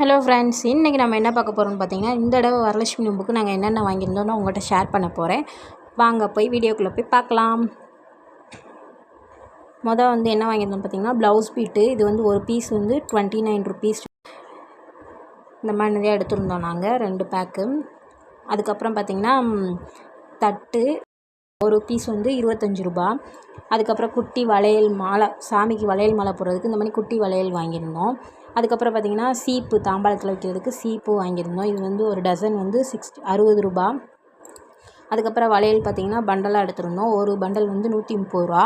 Hello friends இன்றைக்கி நம்ம என்ன பார்க்க போகிறோம்னு பார்த்தீங்கன்னா இந்த தடவை வரலட்சுமி நோம்புக்கு நாங்கள் என்னென்ன வாங்கியிருந்தோம்னு உங்கள்கிட்ட ஷேர் பண்ண போகிறேன் வாங்க போய் வீடியோக்குள்ளே போய் பார்க்கலாம். மொதல் வந்து என்ன வாங்கியிருந்தோம் பார்த்தீங்கன்னா ப்ளவுஸ் பீட்டு இது வந்து ஒரு பீஸ் வந்து டுவெண்ட்டி நைன் ருபீஸ் இந்த மாதிரி நிறையா எடுத்திருந்தோம் நாங்கள் ரெண்டு பேக்கு அதுக்கப்புறம் பார்த்திங்கன்னா தட்டு ஒரு பீஸ் வந்து இருபத்தஞ்சி ரூபா. அதுக்கப்புறம் குட்டி வளையல் மாலை சாமிக்கு வளையல் மாலை போடுறதுக்கு இந்த மாதிரி குட்டி வளையல் வாங்கியிருந்தோம். அதுக்கப்புறம் பார்த்திங்கன்னா சீப்பு தாம்பாளத்தில் வைக்கிறதுக்கு சீப்பு வாங்கியிருந்தோம். இது வந்து ஒரு டசன் வந்து சிக்ஸ் அறுபது ரூபா. அதுக்கப்புறம் வளையல் பார்த்திங்கன்னா பண்டலாக எடுத்திருந்தோம். ஒரு பண்டல் வந்து நூற்றி முப்பது ரூபா.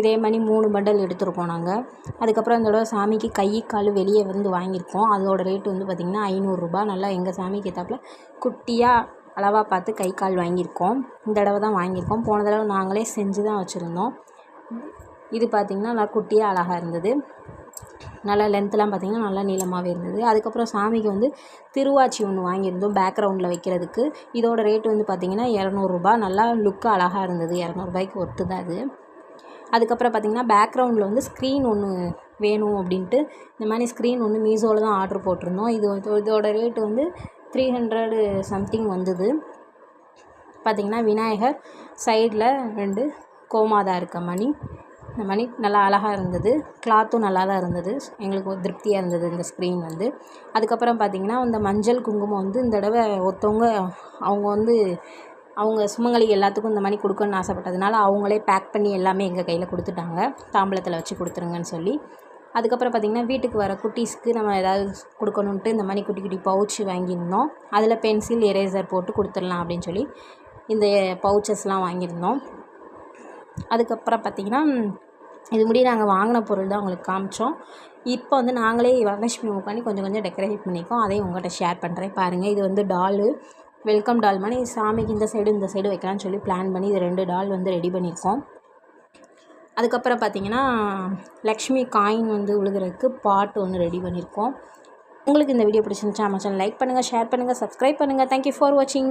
இதே மாதிரி மூணு பண்டல் எடுத்திருக்கோம் நாங்கள் அதுக்கப்புறம் இந்த தடவை சாமிக்கு கை கால் வெளியே வந்து வாங்கியிருக்கோம். அதோட ரேட்டு வந்து பார்த்திங்கன்னா ஐநூறுரூபா நல்லா எங்கள் சாமிக்கு ஏற்றாப்புல குட்டியாக அளவாக பார்த்து கை கால் வாங்கியிருக்கோம். இந்த தடவை தான் வாங்கியிருக்கோம். போன தடவை நாங்களே செஞ்சு தான் வச்சுருந்தோம். இது பார்த்திங்கன்னா நல்லா குட்டியாக அழகாக இருந்தது. நல்லா லென்த்தெலாம் பார்த்திங்கன்னா நல்லா நீளமாகவே இருந்தது. அதுக்கப்புறம் சாமிக்கு வந்து திருவாச்சி ஒன்று வாங்கியிருந்தோம் பேக்ரவுண்டில் வைக்கிறதுக்கு. இதோட ரேட் வந்து பார்த்திங்கன்னா இரநூறுபா. நல்லா லுக்கு அழகாக இருந்தது. இரநூறுபாய்க்கு ஒத்து தான் அது. அதுக்கப்புறம் பார்த்திங்கன்னா பேக்ரவுண்டில் வந்து ஸ்க்ரீன் ஒன்று வேணும் அப்படின்ட்டு. இந்த மாதிரி ஸ்க்ரீன் ஒன்று மீஷோவில் தான் ஆர்டர் போட்டிருந்தோம். இது இதோட ரேட்டு வந்து த்ரீ ஹண்ட்ரடு சம்திங் வந்தது. பார்த்திங்கன்னா விநாயகர் சைடில் ரெண்டு கோமாதா இருக்க மணி. இந்த மணி நல்லா அழகாக இருந்தது. கிளாத்தும் நல்லா தான் இருந்தது. எங்களுக்கு ஒரு திருப்தியாக இருந்தது இந்த ஸ்க்ரீன் வந்து. அதுக்கப்புறம் பார்த்திங்கன்னா இந்த மஞ்சள் குங்குமம் வந்து இந்த தடவை ஒருத்தவங்க அவங்க வந்து அவங்க சுமங்கலி எல்லாத்துக்கும் இந்த மாதிரி கொடுக்கணும்னு ஆசைப்பட்டதுனால அவங்களே பேக் பண்ணி எல்லாமே எங்கள் கையில் கொடுத்துட்டாங்க. தாம்பளத்தில் வச்சு கொடுத்துருங்கன்னு சொல்லி. அதுக்கப்புறம் பார்த்திங்கன்னா வீட்டுக்கு வர குட்டீஸ்க்கு நம்ம ஏதாவது கொடுக்கணுன்ட்டு இந்த மாதிரி குட்டி குட்டி பவுச்சு வாங்கியிருந்தோம். அதில் பென்சில் எரேசர் போட்டு கொடுத்துடலாம் அப்படின்னு சொல்லி இந்த பவுச்சஸ்லாம் வாங்கியிருந்தோம். அதுக்கப்புறம் பார்த்திங்கன்னா இது முடி நாங்கள் வாங்கின பொருள் தான் உங்களுக்கு காமிச்சோம். இப்போ வந்து நாங்களே வரலட்சுமி உட்காந்து கொஞ்சம் கொஞ்சம் டெக்கரேட் பண்ணிக்கோம். அதையும் உங்கள்கிட்ட ஷேர் பண்ணுறேன் பாருங்கள் இது வந்து டாலு வெல்கம் டால் மாதிரி சாமிக்கு இந்த சைடு இந்த சைடு வைக்கலாம்னு சொல்லி பிளான் பண்ணி இது ரெண்டு டால் வந்து ரெடி பண்ணியிருக்கோம். அதுக்கப்புறம் பார்த்திங்கன்னா லக்ஷ்மி காயின் வந்து விழுகிறதுக்கு பாட் ஒன்று ரெடி பண்ணியிருக்கோம். உங்களுக்கு இந்த வீடியோ பிடிச்சிருந்துச்சா மச்சான் லைக் பண்ணுங்கள் ஷேர் பண்ணுங்கள் சப்ஸ்கிரைப் பண்ணுங்கள் தேங்க்யூ ஃபார் வாட்சிங்